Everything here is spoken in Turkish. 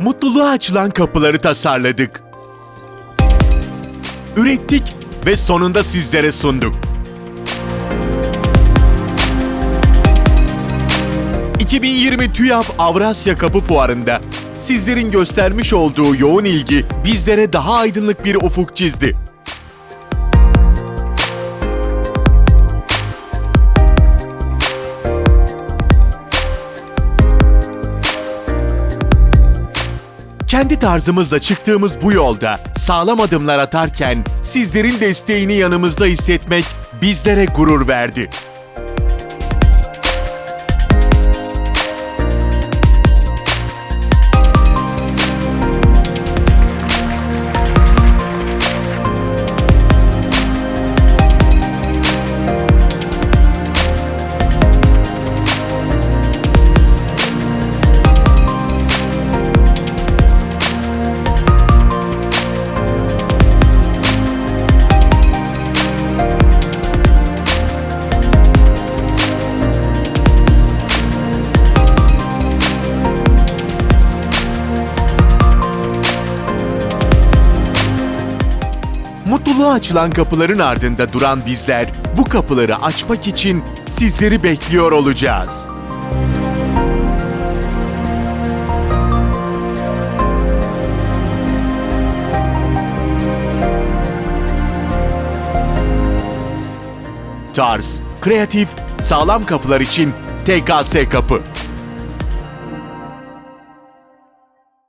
Mutluluğa açılan kapıları tasarladık. Ürettik ve sonunda sizlere sunduk. 2020 TÜYAP Avrasya Kapı Fuarı'nda sizlerin göstermiş olduğu yoğun ilgi bizlere daha aydınlık bir ufuk çizdi. Kendi tarzımızla çıktığımız bu yolda sağlam adımlar atarken sizlerin desteğini yanımızda hissetmek bizlere gurur verdi. Mutluluğa açılan kapıların ardında duran bizler bu kapıları açmak için sizleri bekliyor olacağız. Tarz, kreatif, sağlam kapılar için TKS Kapı.